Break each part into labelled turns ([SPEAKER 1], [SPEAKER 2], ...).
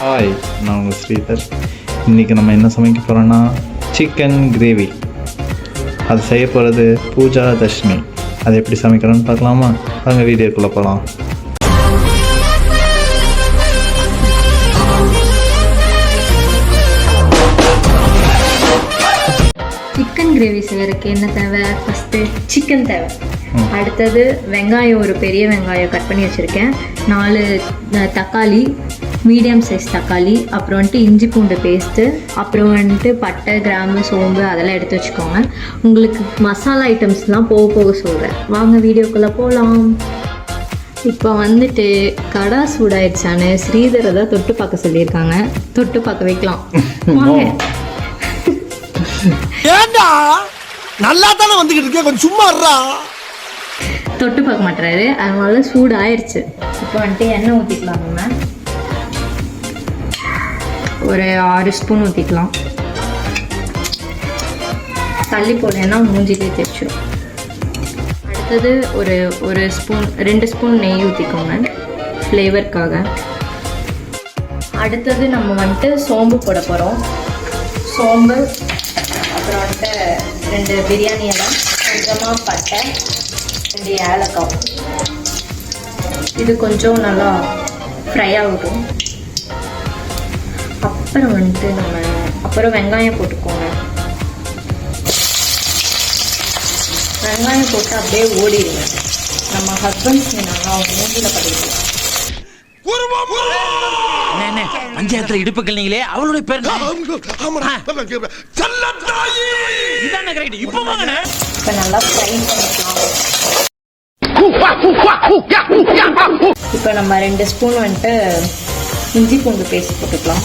[SPEAKER 1] Hi நான் உங்கள் ஸ்ரீதர். இன்றைக்கி நம்ம என்ன சமைக்க போகிறோன்னா சிக்கன் கிரேவி அது செய்ய போகிறது பூஜா தர்ஷினி அது எப்படி சமைக்கிறோன்னு பார்க்கலாமா? வாங்க வீடியோக்குள்ளே போகலாம்.
[SPEAKER 2] சிக்கன் கிரேவி செய்யறதுக்கு என்ன தேவை? ஃபஸ்ட்டு சிக்கன் தேவை. அடுத்தது வெங்காயம் ஒரு பெரிய வெங்காயம் கட் பண்ணி வச்சுருக்கேன். நாலு தக்காளி மீடியம் சைஸ் தக்காளி அப்புறம் வந்துட்டு இஞ்சி பூண்டு பேஸ்ட்டு அப்புறம் வந்துட்டு பட்டை கிராம்பு சோம்பு அதெல்லாம் எடுத்து வச்சுக்கோங்க. உங்களுக்கு மசாலா ஐட்டம்ஸ்லாம் போக போக சொல்கிறேன் வாங்க வீடியோக்குள்ளே போகலாம் இப்போ வந்துட்டு கடா சூடாயிடுச்சான்னு ஸ்ரீதரை தான் தொட்டு பார்க்க சொல்லியிருக்காங்க. தொட்டு பார்க்க வைக்கலாம். வாங்க.
[SPEAKER 3] ஏண்டா? நல்லா தானே வந்துகிட்டு இருக்கேன் கொஞ்சம் சும்மா
[SPEAKER 2] தொட்டு பார்க்க மாட்டுறாரு. அதனால சூடு ஆயிடுச்சு இப்போ வந்துட்டு எண்ணெய் ஊற்றிக்கலாம் நம்ம. ஒரு ஆறு ஸ்பூன் ஊற்றிக்கலாம் தள்ளி போடலைன்னா மூஞ்சிலே தெரிச்சிடும் அடுத்தது ஒரு ஒரு ஸ்பூன் ரெண்டு ஸ்பூன் நெய் ஊற்றிக்கோங்க ஃப்ளேவருக்காக அடுத்தது நம்ம வந்துட்டு சோம்பு போட போகிறோம் சோம்பு அப்புறம் வந்துட்டு ரெண்டு பிரியாணி எல்லாம் கொஞ்சமாக பட்டை ரெண்டு ஏலக்காய். இது கொஞ்சம் நல்லா ஃப்ரை ஆகட்டும். அப்புறம் வந்துட்டு நம்ம. அப்புறம் வெங்காயம் போட்டுக்கோங்க. வெங்காயம் போட்டு அப்படியே ஓடிடுங்க. நம்ம ஹஸ்பண்ட்ஸ் நல்லா அவங்க மூஞ்சியில் படிக்கலாம்
[SPEAKER 4] பஞ்சாயத்துல இடுப்புகள் நீங்களே அவளுடைய பேர். இப்ப
[SPEAKER 2] நல்லா ஃப்ரை பண்ணிக்கலாம். இப்போ நம்ம ரெண்டு ஸ்பூன் வந்துட்டு இஞ்சி பூண்டு பேஸ்ட் போட்டுக்கலாம்.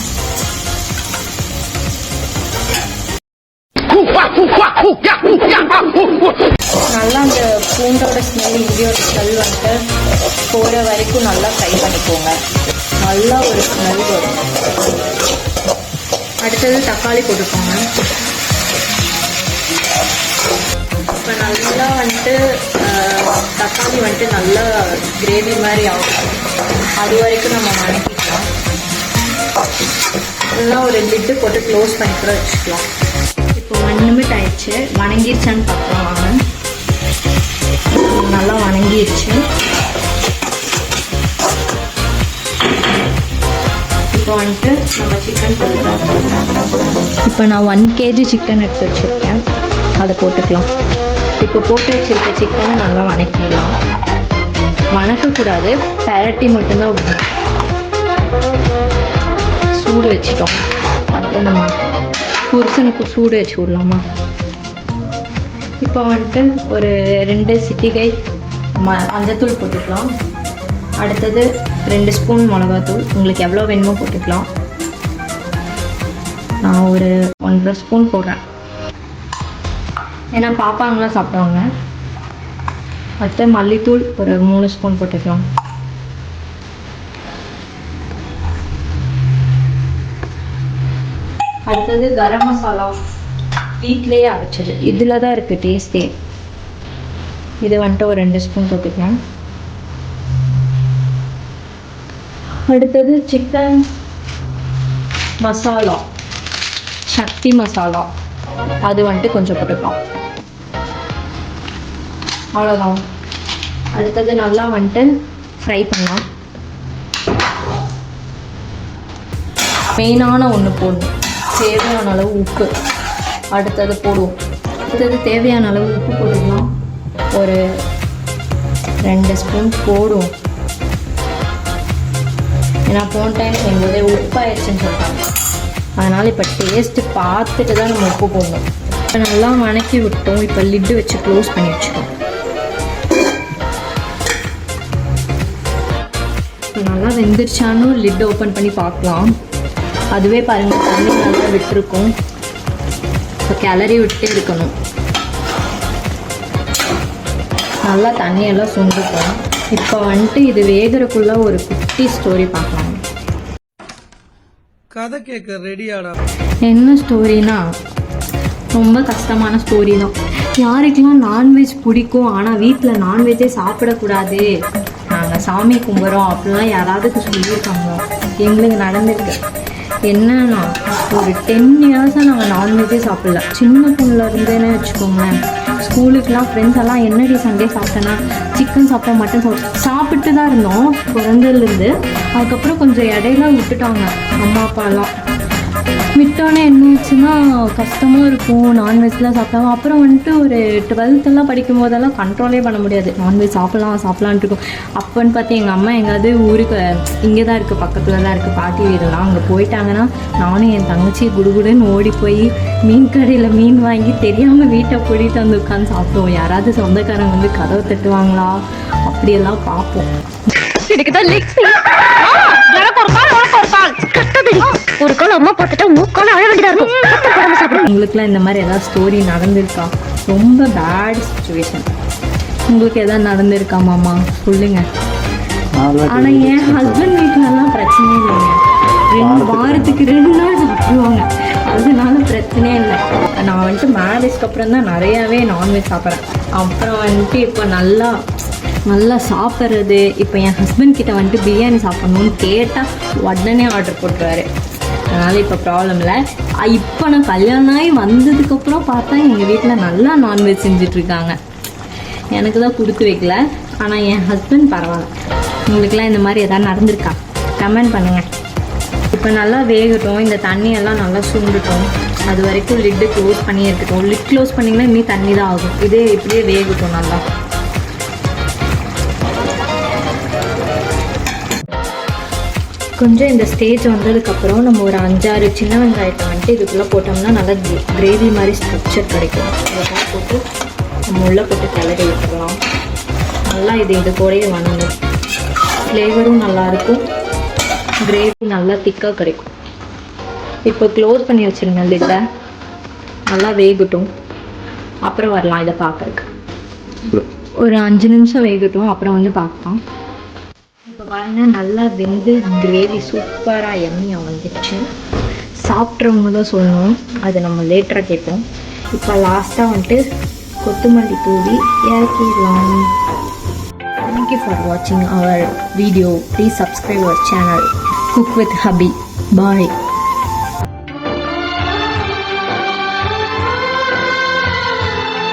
[SPEAKER 2] நல்லா அந்த பூண்டோட ஸ்மெல் இங்கேயோட ஸ்மெல் வந்துட்டு போகிற வரைக்கும் நல்லா ஃப்ரை பண்ணிக்கோங்க நல்லா ஒரு ஸ்மெல் வரும் அடுத்தது தக்காளி போட்டுக்கோங்க. இப்போ நல்லா வந்துட்டு தக்காளி வந்துட்டு நல்லா கிரேவி மாதிரி ஆகும். அது வரைக்கும் நம்ம வணக்கிக்கலாம் நல்லா ஒரு லிட்டு போட்டு க்ளோஸ் பண்ணிக்கூட வச்சுக்கலாம் இப்போ ஒன் நிமிட் ஆயிடுச்சு. வணங்கிருச்சான்னு பார்க்கலாம். வாங்க நல்லா வணங்கிருச்சு. இப்போ வந்துட்டு நம்ம சிக்கன் இப்போ நான் ஒன் கேஜி சிக்கன் எடுத்து வச்சுருக்கேன். அதை போட்டுக்கலாம். இப்போ போட்டு வச்சிருக்க சிக்கனை நல்லா வணக்கிடலாம். வணக்கக்கூடாது. பெரட்டி மட்டும்தான் விடணும். சூடு வச்சுட்டோம். அடுத்து நம்ம புருஷனுக்கு சூடு வச்சு விடலாமா? இப்போ வந்துட்டு ஒரு ரெண்டு சிட்டிகை ம மஞ்சத்தூள் போட்டுக்கலாம். அடுத்தது ரெண்டு ஸ்பூன் மிளகாத்தூள். உங்களுக்கு எவ்வளோ வேணுமோ போட்டுக்கலாம். நான் ஒரு ஒன்றரை ஸ்பூன் போடுறேன். ஏன்னா பாப்பாங்களாம் சாப்பிடுவாங்க. அடுத்து மல்லித்தூள் ஒரு மூணு ஸ்பூன் போட்டுக்கலாம். அடுத்தது கரம் மசாலா. வீட்லேயே அரைச்சது இதில் தான் இருக்குது டேஸ்ட்டே இது வந்துட்டு ஒரு ரெண்டு ஸ்பூன் போட்டுக்கலாம். அடுத்தது சிக்கன் மசாலா. சக்தி மசாலா. அது வந்துட்டு கொஞ்சம் போட்டுக்கலாம். அவ்வளோதான் அடுத்தது நல்லா வந்துட்டு ஃப்ரை பண்ணலாம். மெயினான ஒன்று போடணும். தேவையான அளவு உப்பு. அடுத்தது போடுவோம். அடுத்தது தேவையான அளவு உப்பு போட்டுக்கலாம். ஒரு ரெண்டு ஸ்பூன் போடுவோம். ஏன்னா போன டைம் செய்யும்போதே உப்பாயிடுச்சுன்னு சொல்லிட்டாங்க அதனால் இப்போ டேஸ்ட்டு பார்த்துட்டு தான் நம்ம உப்பு போடணும். இப்போ நல்லா வணக்கி விட்டோம். இப்போ லிட்டு வச்சு க்ளோஸ் பண்ணி வச்சுக்கோம் நல்லா வெந்துருச்சானும் லிட் ஓப்பன் பண்ணி பார்க்கலாம். அதுவே பாருங்கள் தண்ணி நல்லா விட்டுருக்கும். இப்போ கிளறி விட்டே இருக்கணும். நல்லா தண்ணியெல்லாம் சுண்டுக்கும் இப்போ வந்துட்டு இது வேகிறதுக்குள்ள ஒரு குட்டி ஸ்டோரி பார்க்கலாம்.
[SPEAKER 3] கதை கேட்க ரெடியாடா
[SPEAKER 2] என்ன ஸ்டோரினா ரொம்ப கஷ்டமான ஸ்டோரி தான். யாருக்கெல்லாம் நான்வெஜ் பிடிக்கும் ஆனால் வீட்டில் நான்வெஜ்ஜே சாப்பிடக்கூடாது. நாங்கள் சாமி கும்பிட்றோம் அப்படிலாம் யாராவது சொல்லியிருக்காங்க. எங்களுக்கு நடந்திருக்கு. என்னன்னா ஒரு டென் இயர்ஸாக நாங்கள் நான்வெஜ்ஜே சாப்பிடல. சின்ன பொண்ணில் இருந்தேன்னு வச்சுக்கோங்களேன். ஸ்கூலுக்குலாம் ஃப்ரெண்ட்ஸ் எல்லாம் என்னடி சண்டே சாப்பிட்டேன்னா சிக்கன் சாப்பிட்டா மட்டன் சாப்பிட்டு சாப்பிட்டு தான் இருந்தோம் பிறந்ததுலேருந்து அதுக்கப்புறம் கொஞ்சம் இடையில விட்டுட்டாங்க அம்மா அப்பாலாம் விட்டோன்னே என்ன ஆச்சுன்னா கஷ்டமாக இருக்கும் நான்வெஜ்லாம் சாப்பிட்டாங்க அப்புறம் வந்துட்டு ஒரு டுவெல்த்தெல்லாம் படிக்கும் போதெல்லாம் கண்ட்ரோலே பண்ண முடியாது. நான்வெஜ் சாப்பிடலாம் சாப்பிடலான்ட்டு இருக்கும். அப்போன்னு பார்த்து எங்கள் அம்மா எங்கேயாவது ஊருக்கு இங்கே தான் இருக்குது பக்கத்தில் தான் இருக்குது பாட்டி வீடுலாம் அங்கே போயிட்டாங்கன்னா நானும் என் தங்கச்சி குடுகுடுன்னு ஓடி போய் மீன் கடையில் மீன் வாங்கி தெரியாமல் வீட்டை கூட்டிகிட்டு வந்து உட்காந்து சாப்பிடுவோம். யாராவது சொந்தக்காரங்க வந்து கதவை தட்டுவாங்களா? அப்படியெல்லாம் பார்ப்போம்.
[SPEAKER 5] ஒரு கால் அம்மா இருக்கும்
[SPEAKER 2] உங்களுக்குலாம் இந்த மாதிரி ஏதாவது ஸ்டோரி நடந்திருக்கா? ரொம்ப பேட் சுச்சுவேஷன் உங்களுக்கு எதாவது நடந்திருக்கா மாமா? சொல்லுங்க. ஆனா என் ஹஸ்பண்ட் வீட்டுலலாம் பிரச்சனை இல்லைங்க. ரெண்டு வாரத்துக்கு ரெண்டு நாள். சாப்பிடுவாங்க அதனால பிரச்சனையே இல்லை. நான் வந்துட்டு மேரேஜ்க்கு அப்புறம் தான் நிறையாவே நான்வெஜ் சாப்பிட்றேன். அப்புறம் வந்துட்டு இப்போ நல்லா நல்லா சாப்பிட்றது. இப்போ என் ஹஸ்பண்ட் கிட்ட வந்துட்டு பிரியாணி சாப்பிட்ணுன்னு கேட்டால் உடனே ஆர்டர் போட்டுருவாரு. அதனால் இப்போ ப்ராப்ளம் இல்லை. இப்போ நான் கல்யாணம் ஆகி வந்ததுக்கப்புறம் பார்த்தா எங்கள் வீட்டில் நல்லா நான்வெஜ் செஞ்சிட்ருக்காங்க. எனக்கு தான் கொடுத்து வைக்கல. ஆனால் என் ஹஸ்பண்ட் பரவாயில்ல. உங்களுக்குலாம் இந்த மாதிரி எதாவது நடந்திருக்கா? கமெண்ட் பண்ணுங்கள் இப்போ நல்லா வேகட்டும். இந்த தண்ணியெல்லாம் நல்லா சுண்டுட்டோம் அது வரைக்கும் லிட்டு க்ளோஸ் பண்ணி இருக்கட்டும். லிட் க்ளோஸ் பண்ணிங்கன்னா இன்னும் தண்ணி தான் ஆகும். இதே இப்படியே வேகட்டும் நல்லா. கொஞ்சம் இந்த ஸ்டேஜ் வந்ததுக்கப்புறம் நம்ம ஒரு அஞ்சாறு சின்ன வெங்காயத்தை வந்துட்டு இதுக்குள்ளே போட்டோம்னா நல்லா கிரேவி மாதிரி ஸ்ட்ரக்சர் கிடைக்கும். இதெல்லாம் போட்டு நம்ம உள்ளே போட்டு கிளறி விட்டுறலாம் நல்லா இது இது கூடயே வணங்கும் ஃப்ளேவரும் நல்லாயிருக்கும் கிரேவி நல்லா திக்காக கிடைக்கும். இப்போ க்ளோஸ் பண்ணி வச்சுருங்க லிட்டை நல்லா வேகட்டும். அப்புறம் வரலாம் இதை பார்க்கறதுக்கு. ஒரு அஞ்சு நிமிஷம் வேகட்டும். அப்புறம் வந்து பார்க்கலாம். இப்போ பாருங்க நல்லா வெந்து கிரேவி சூப்பராக எம்மியாக வந்துடுச்சு சாப்பிட்றவங்க தான் சொல்லணும். அது நம்ம லேட்டராக கேட்போம். இப்போ லாஸ்ட்டாக வந்துட்டு கொத்தமல்லி தூவி இறக்கிடலாம். தேங்க்யூ ஃபார் வாட்சிங் our video please subscribe our channel cook with hubby bye